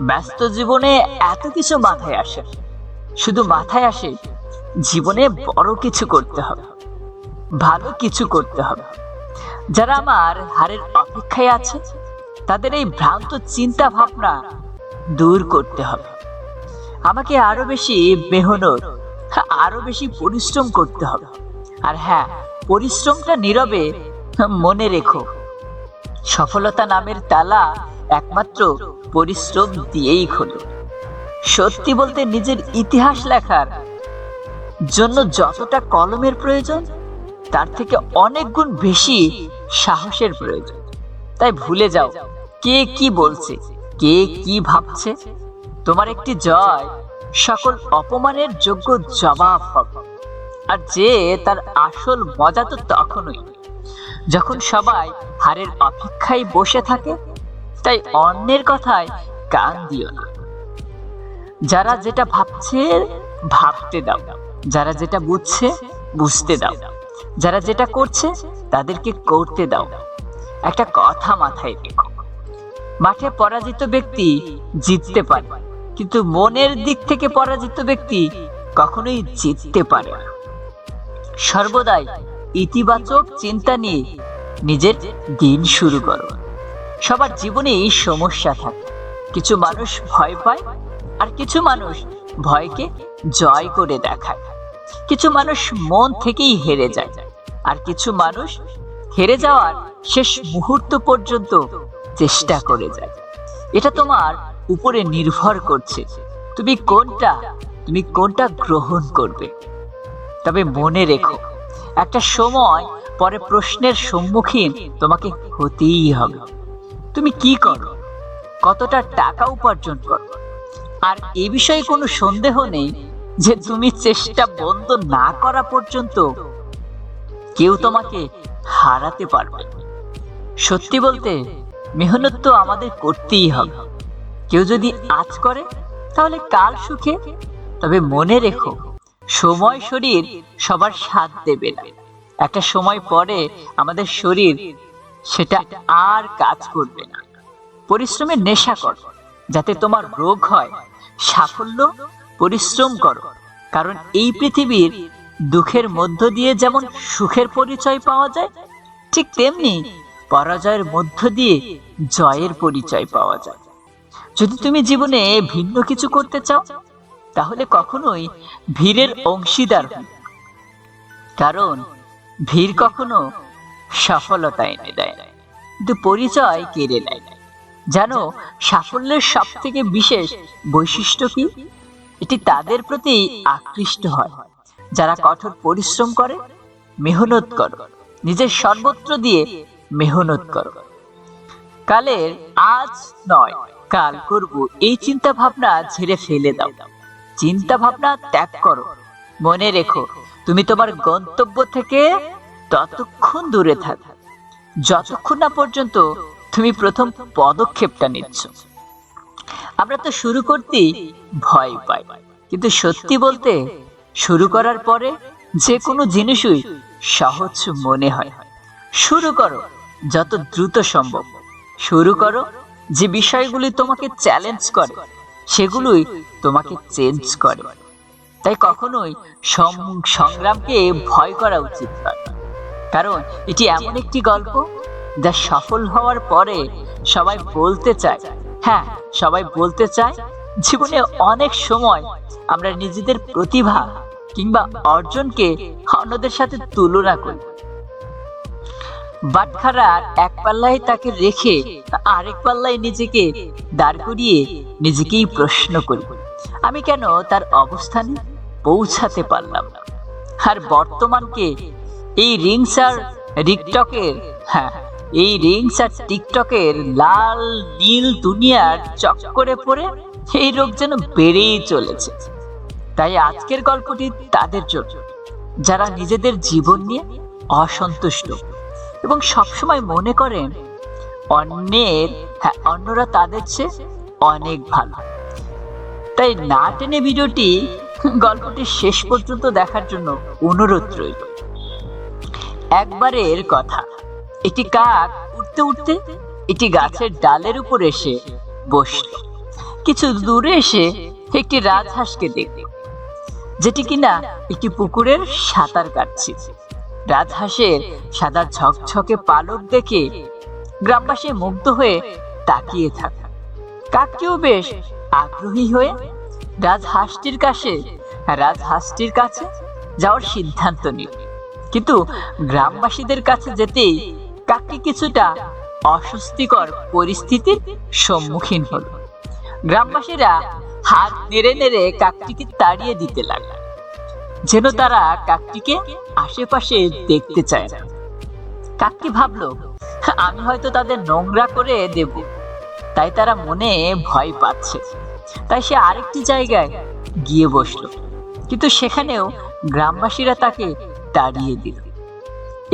ব্যস্ত জীবনে এত কিছু মাথায় আসে। শুধু মাথায় আসে, জীবনে বড় কিছু করতে হবে, ভালো কিছু করতে হবে। যারা আমার হারের অপেক্ষায় আছে, তাদের এই ভ্রান্ত চিন্তা ভাবনা দূর করতে হবে। আমাকে আরও বেশি মেহনত, আরও বেশি পরিশ্রম করতে হবে। আর হ্যাঁ পরিশ্রমটা নীরবে মনে রেখো। সফলতা নামের তালা একমাত্র পরিশ্রম দিয়েই খোলে সত্যি বলতে নিজের ইতিহাস লেখার জন্য যতটা কলমের প্রয়োজন, তার থেকে অনেক গুণ বেশি সাহসের প্রয়োজন। তাই ভুলে যাও, কে কি বলছে, কে কি ভাবছে। তোমার একটি জয় সকল অপমানের যোগ্য জবাব হবে। আর যে তার আসল মজা তো তখনই, যখন সবাই হারের অপেক্ষায় বসে থাকে তাই অন্যের কথায় কান দিও না। যারা যেটা ভাবছে, ভাবতে দাও। যারা যেটা বুঝছে, বুঝতে দাও। যারা যেটা করছে, তাদেরকে করতে দাও। একটা কথা মাথায় রেখো। মাঠে পরাজিত ব্যক্তি জিততে পারে, কিন্তু মনের দিক থেকে পরাজিত ব্যক্তি কখনোই জিততে পারে না। সর্বদাই ইতিবাচক চিন্তা নিয়ে নিজের দিন শুরু করো। সবার জীবনেই সমস্যা থাকে। কিছু মানুষ ভয় পায় আর কিছু মানুষ ভয়কে জয় করে দেখায়। কিছু মানুষ মন থেকেই হেরে যায় আর কিছু মানুষ হেরে যাওয়ার শেষ মুহূর্ত পর্যন্ত চেষ্টা করে যায়। এটা তোমার উপরে নির্ভর করছে তুমি কোনটা তুমি কোনটা গ্রহণ করবে। তবে মনে রেখো, একটা সময় পরে প্রশ্নের সম্মুখীন তোমাকে হতেই হবে। তুমি কি করো? কতটা টাকা উপার্জন করো? আর এ বিষয়ে কোনো সন্দেহ নেই যে তুমি চেষ্টা বন্ধ না করা পর্যন্ত কেউ তোমাকে হারাতে পারবে সত্যি বলতে, মেহনত তো আমাদের করতেই হবে। কেউ যদি আজ করে, তাহলে কাল সুখে। তবে মনে রেখো, সময় শরীর সবার সাথ দেবে না। একটা সময় পরে আমাদের শরীর সেটা আর কাজ করবে না। পরিশ্রমের নেশা কর, যাতে তোমার রোগ হয়। সাফল্য, পরিশ্রম করো, কারণ এই পৃথিবীর দুঃখের মধ্য দিয়ে যেমন সুখের পরিচয় পাওয়া যায়, ঠিক তেমনি পরাজয়ের মধ্য দিয়ে জয়ের পরিচয় পাওয়া যায়। যদি তুমি জীবনে ভিন্ন কিছু করতে চাও, তাহলে কখনোই ভিড়ের অংশীদার কারণ ভিড় কখনো সফলতা এনে দেয়। কিন্তু পরিচয় কেড়ে নেয়। জানো, সাফল্যের সব থেকে বিশেষ বৈশিষ্ট্য কি? এটি তাদের প্রতি আকৃষ্ট হয়। যারা কঠোর পরিশ্রম করে, মেহনত করো। নিজের সর্বত্র দিয়ে মেহনত করো। কালের আজ নয়, কাল করব। এই চিন্তা ভাবনা ঝেড়ে ফেলে দাও। চিন্তা ভাবনা ত্যাগ করো। মনে রেখো, তুমি তোমার গন্তব্য থেকে ততক্ষণ দূরে থাক। যতক্ষণ না পর্যন্ত তুমি প্রথম পদক্ষেপটা নিচ্ছ। আমরা তো শুরু করতেই ভয় পাই। কিন্তু সত্যি বলতে শুরু করার পরে যে কোনো জিনিসই সহজ মনে হয়। শুরু করো যত দ্রুত সম্ভব। শুরু করো যে বিষয়গুলি তোমাকে চ্যালেঞ্জ করে, সেগুলোই তোমাকে চেঞ্জ করে। তাই কখনোই সংগ্রামকে ভয় করা উচিত নয়। কারণ এটি এমন একটি গল্প যা সফল হওয়ার পরে সবাই বলতে চায়। হ্যাঁ সবাই বলতে চায়, জীবনে অনেক সময় আমরা নিজেদের প্রতিভা কিংবা অর্জনকে অন্যদের সাথে তুলনা করি। বাটখারার এক পাল্লায় তাকে রেখে আরেক পাল্লায় নিজেকে দাঁড় করিয়ে নিজেকেই প্রশ্ন করি, আমি কেন তার অবস্থানে পৌঁছাতে পারলাম না? আর বর্তমানকে এই রিংস আর টিকটকের হ্যাঁ এই রিংস আর টিকটকের লাল, নীল দুনিয়ার চক্করে পড়ে এই রোগ যেন বেড়েই চলেছে। তাই আজকের গল্পটি তাদের জন্য, যারা নিজেদের জীবন নিয়ে অসন্তুষ্ট এবং সবসময় মনে করেন অন্যের হ্যাঁ অন্যরা তাদের চেয়ে অনেক ভালো। তাই না টেনে ভিডিওটি গল্পটি শেষ পর্যন্ত দেখার জন্য অনুরোধ রইল। একবারের কথা। একটি কাক উঠতে উঠতে একটি গাছের ডালের উপর এসে বসল। কিছু দূরে এসে একটি রাজহাঁসকে দেখল, যেটি কিনা একটি পুকুরের সাঁতার কাটছে। রাজহাঁসের সাদা ঝকঝকে পালক দেখে গ্রামবাসী মুগ্ধ হয়ে তাকিয়ে থাকে। কাকটিও বেশ আগ্রহী হয়ে রাজহাঁসটির কাছে রাজহাঁসটির কাছে যাওয়ার সিদ্ধান্ত নিল। কিন্তু গ্রামবাসীদের কাছে যেতেই কাকটি কিছুটা অস্বস্তিকর পরিস্থিতির সম্মুখীন হলো। গ্রামবাসীরা হাত নেড়ে নেড়ে কাকটিকে তাড়িয়ে দিতে লাগল, যেন তারা কাকটিকে আশেপাশে দেখতে চায় না। কাকটি ভাবলো, আমি হয়তো তাদের নোংরা করে দেব। তাই তারা মনে ভয় পাচ্ছে। তাই সে আরেকটি জায়গায় গিয়ে বসল। কিন্তু সেখানেও গ্রামবাসীরা তাকে তাড়িয়ে দিল।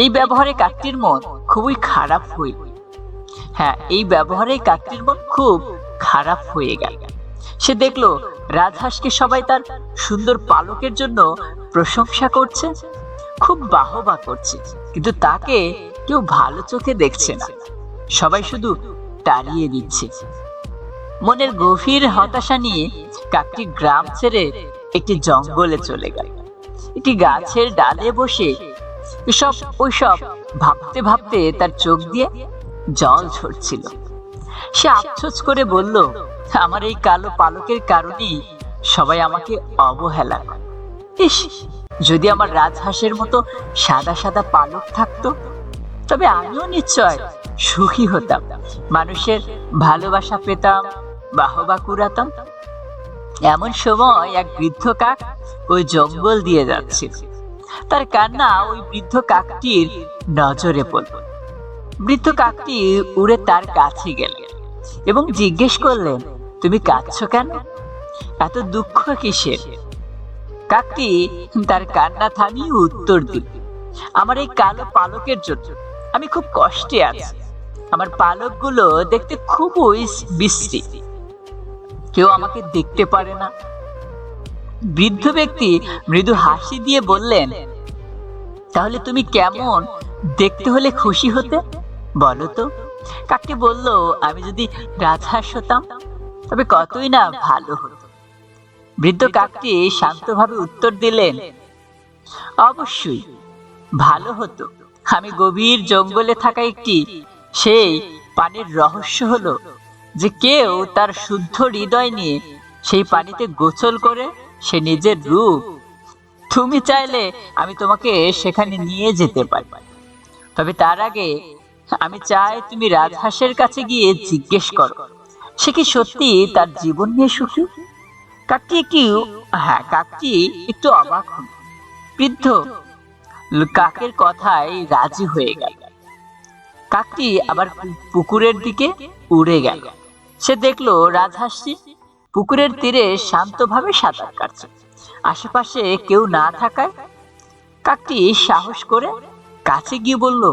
এই ব্যবহারে কাকটির মন খুবই খারাপ হয়ে হ্যাঁ এই ব্যবহারে কাকটির মন খুব খারাপ হয়ে গেল। সে দেখল রাজহাঁসকে সবাই তার সুন্দর পালকের জন্য প্রশংসা করছে, খুব বাহবা করছে, কিন্তু তাকে কেউ ভালো চোখে দেখছে না। সবাই শুধু তাড়িয়ে দিচ্ছে। মনের গভীর হতাশা নিয়ে কাকটি গ্রাম ছেড়ে একটি জঙ্গলে চলে গেল। একটি গাছের ডালে বসে এসব, ওইসব ভাবতে ভাবতে তার চোখ দিয়ে জল ঝরছিল। সে আফসোস করে বলল, আমার এই কালো পালকের কারণেই সবাই আমাকে অবহেলা করে। ইস, যদি আমার রাজহাঁসের মতো সাদা সাদা পালক থাকতো, তবে আমিও নিশ্চয় সুখী হতাম। মানুষের ভালোবাসা পেতাম, বাহবা কুড়াতাম এমন সময় এক বৃদ্ধ কাক ওই জঙ্গল দিয়ে যাচ্ছে। তার কান্না ওই বৃদ্ধ কাকটির নজরে পড়ল। বৃদ্ধ কাকটি উড়ে তার কাছে গেলেন এবং জিজ্ঞেস করলেন, তুমি কাঁদছো কেন? এত দুঃখ কিসের? কাকটি তার কান্না থামিয়ে উত্তর দিল, আমার এই কালো পালকের জন্য। আমি খুব কষ্টে আছি। আমার পালকগুলো দেখতে খুবই বিশ্রী কেউ আমাকে দেখতে পারে না। বৃদ্ধ ব্যক্তি মৃদু হাসি দিয়ে বললেন, তাহলে তুমি কেমন? দেখতে হলে খুশি হতে? বলো তো। কাকটি বলল, আমি যদি রাজহাঁস হতাম, তবে কতই না ভালো হতো। বৃদ্ধ কাকটি শান্তভাবে উত্তর দিলেন, অবশ্যই ভালো হতো। আমি গভীর জঙ্গলে থাকা একটি, সেই পানির রহস্য হলো যে কেউ তার শুদ্ধ হৃদয় নিয়ে সেই পানিতে গোসল করে, সে নিজের রূপ। তুমি চাইলে আমি তোমাকে সেখানে নিয়ে যেতে পারি। তবে তার আগে আমি চাই তুমি রাজহাঁসের কাছে গিয়ে জিজ্ঞেস করো, সে কি সত্যি তার জীবন নিয়ে সুখী? কাকটি একটি হ্যাঁ কাকটি একটু অবাক হল। বৃদ্ধ কাকের কথায় রাজি হয়ে গেল। কাকটি আবার পুকুরের দিকে উড়ে গেল। সে দেখল রাজহাঁসটি পুকুরের তীরে শান্তভাবে সাঁতার কাটছে। আশেপাশে কেউ না থাকায় কাকটি সাহস করে কাছে গিয়ে বলল,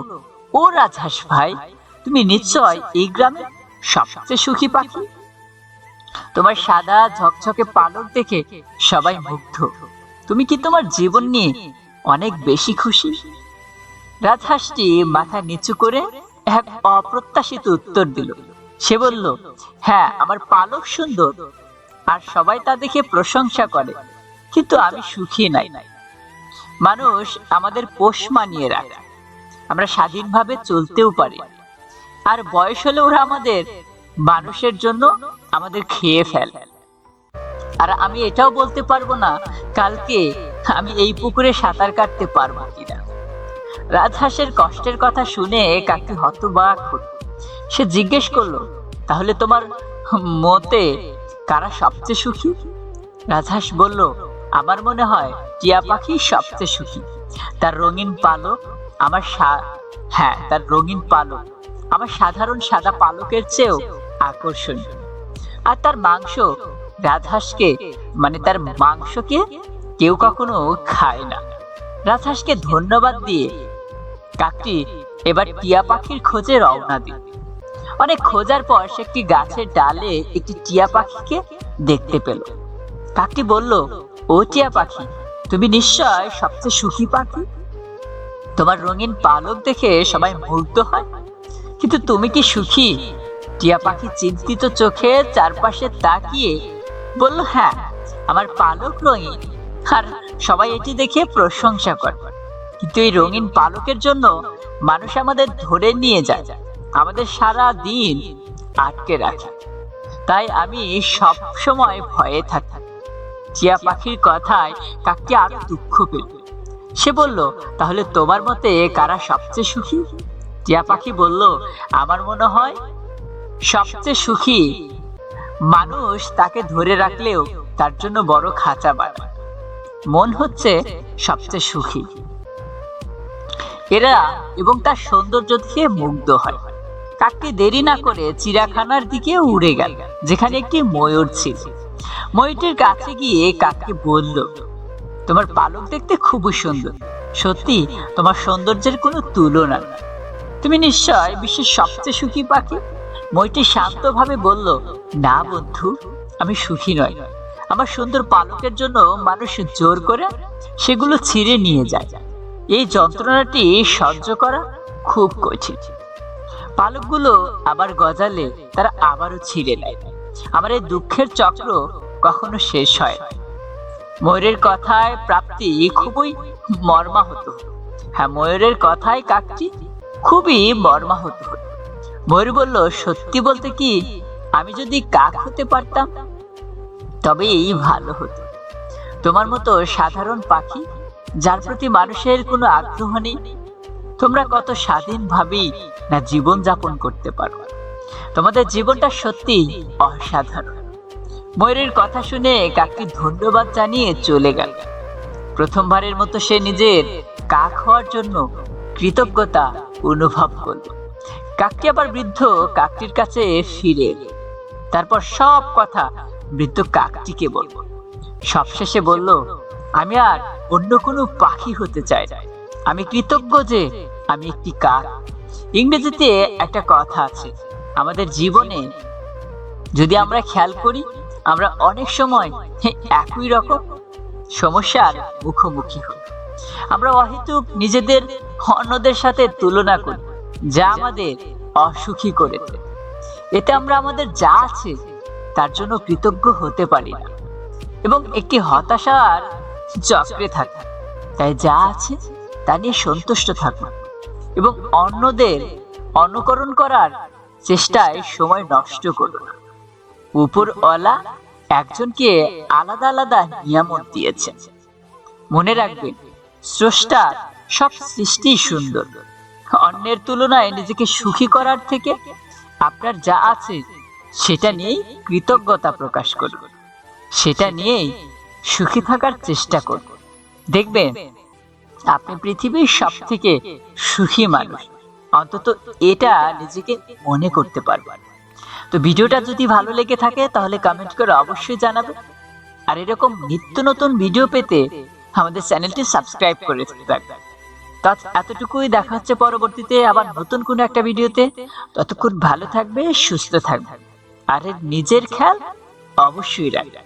ও রাজহাঁস ভাই, তুমি নিশ্চয় এই গ্রামের সবচেয়ে সুখী পাখি? তোমার সাদা ঝকঝকে পালক দেখে সবাই মুগ্ধ। তুমি কি তোমার জীবন নিয়ে অনেক বেশি খুশি? রাজহাঁসটি মাথা নিচু করে এক অপ্রত্যাশিত উত্তর দিল। সে বলল হ্যাঁ আমার পালক সুন্দর আর সবাই তা দেখে প্রশংসা করে, কিন্তু আমি সুখী নাই। মানুষ আমাদের পোষ মানিয়ে রাখে। আমরা স্বাধীনভাবে চলতেও পারি। আর বয়স হলে ওরা আমাদের মানুষের জন্য আমাদের খেয়ে ফেলে। আর আমি এটাও বলতে পারব না কালকে আমি এই পুকুরে সাঁতার কাটতে পারব কিনা। রাজহাঁসের কষ্টের কথা শুনে কাকি হতবাক হলো। সে জিজ্ঞেস করল, তাহলে তোমার মতে কারা সবচেয়ে সুখী? রাজহাঁস বলল, আমার মনে হয় টিয়া পাখি সবচেয়ে সুখী। তার রঙিন পালক আমার হ্যাঁ তার রঙিন পালক আমার সাধারণ সাদা পালকের চেয়েও আকর্ষণীয়। আর তার মাংস, রাজহাঁসকে মানে তার মাংসকে কেউ কখনো খায় না। রাজহাঁসকে ধন্যবাদ দিয়ে কাকটি এবার টিয়া পাখির খোঁজে রওনা দিল। অনেক খোঁজার পর সে একটি গাছের ডালে একটি টিয়া পাখিকে দেখতে পেল। কাকটি বলল, ও টিয়া পাখি, তুমি নিশ্চয় সবচেয়ে সুখী পাখি? তোমার রঙিন পালক দেখে সবাই মুগ্ধ হয়। কিন্তু তুমি কি সুখী? টিয়া পাখি চিন্তিত চোখে চারপাশে তাকিয়ে বলল হ্যাঁ আমার পালক রঙিন। আর সবাই এটি দেখে প্রশংসা করে। কিন্তু এই রঙিন পালকের জন্য মানুষ আমাদের ধরে নিয়ে যায়, আমাদের সারা দিন আটকে রাখে। তাই আমি সব সময় ভয়ে থাকি। টিয়া পাখির কথায় কাকটি আরও দুঃখ পেল। সে বলল, তাহলে তোমার মতে কারা সবচেয়ে সুখী? টিয়া পাখি বলল, আমার মনে হয় সবচেয়ে সুখী মানুষ তাকে ধরে রাখলেও তার জন্য বড় খাঁচা বানায়। মন হচ্ছে সবচেয়ে সুখী। এরা এবং তার সৌন্দর্য দেখে মুগ্ধ হয়। কাকটি দেরি না করে চিড়াখানার দিকে উড়ে গেল, যেখানে একটি ময়ূর ছিল। ময়ূরটির কাছে গিয়ে কাককে বলল, তোমার পালক দেখতে খুবই সুন্দর। সত্যি, তোমার সৌন্দর্যের কোনো তুলনা নেই। তুমি নিশ্চয় বিশ্বের সবচেয়ে সুখী পাখি? ময়ূরটি শান্তভাবে বলল, না বন্ধু, আমি সুখী নয় আমার সুন্দর পালকের জন্য মানুষ জোর করে সেগুলো ছিঁড়ে নিয়ে যায়। এই যন্ত্রণাটি সহ্য করা খুব কঠিন। পালকগুলো আবার গজালে তারা আবারও ছিঁড়ে নেয়। আমার এই দুঃখের চক্র কখনো শেষ হয়। ময়ূরের কথায় প্রাপ্তি খুবই মর্মাহত। হ্যাঁ ময়ূরের কথায় কাকটি খুবই মর্মাহত। হতো ময়ূর বলল, সত্যি বলতে কি আমি যদি কাক হতে পারতাম তবে এই ভালো হতো। তোমার মতো সাধারণ পাখি, যার প্রতি মানুষের কোনো আগ্রহ নেই, তোমরা কত স্বাধীনভাবেই না জীবন যাপন করতে পারো। তোমাদের জীবনটা সত্যি অসাধারণ। ময়ূরের কথা শুনে কাকটি ধন্যবাদ জানিয়ে চলে গেল। প্রথমবারের মতো সে নিজের কাক হওয়ার জন্য কৃতজ্ঞতা অনুভব করল। কাকটি আবার বৃদ্ধ কাকটির কাছে ফিরে। তারপর সব কথা বৃদ্ধ কাকটিকে বলল। সবশেষে বলল, আমি আর অন্য কোনো পাখি হতে চাই আমি কৃতজ্ঞ যে আমি একটি কাক। ইংরেজিতে একটা কথা আছে, আমাদের জীবনে যদি আমরা খেয়াল করি, আমরা অনেক সময় একই রকম সমস্যার মুখোমুখি হই। আমরা অহেতুক নিজেদের অন্যদের সাথে তুলনা করি, যা আমাদের অসুখী করে। এতে আমরা আমাদের যা আছে তার জন্য কৃতজ্ঞ হতে পারি না। এবং একটি হতাশার চক্রে থাকি। তাই যা আছে তা নিয়ে সন্তুষ্ট থাকুন এবং অন্যদের অনুকরণ করার চেষ্টায় সময় নষ্ট করুন না। উপরওয়ালা একজনকে আলাদা আলাদা নিয়ামত দিয়েছে। মনে রাখবেন স্রষ্টার সব সৃষ্টি সুন্দর। অন্যের তুলনায় নিজেকে সুখী করার থেকে আপনার যা আছে সেটা নিয়েই কৃতজ্ঞতা প্রকাশ করুন। সেটা নিয়েই সুখী থাকার চেষ্টা করুন। দেখবেন, আপনি পৃথিবীর সব থেকে সুখী মানুষ। অন্তত এটা নিজেকে মনে করতে পারবেন। তো ভিডিওটা যদি ভালো লেগে থাকে, তাহলে কমেন্ট করে অবশ্যই জানাবেন। আর এরকম নিত্য নতুন ভিডিও পেতে আমাদের চ্যানেলটি সাবস্ক্রাইব করে তো এতটুকুই, দেখা হচ্ছে পরবর্তীতে আবার নতুন কোনো একটা ভিডিওতে ততক্ষণ ভালো থাকবে, সুস্থ থাকবে। আর নিজের খেয়াল? অবশ্যই রাখবে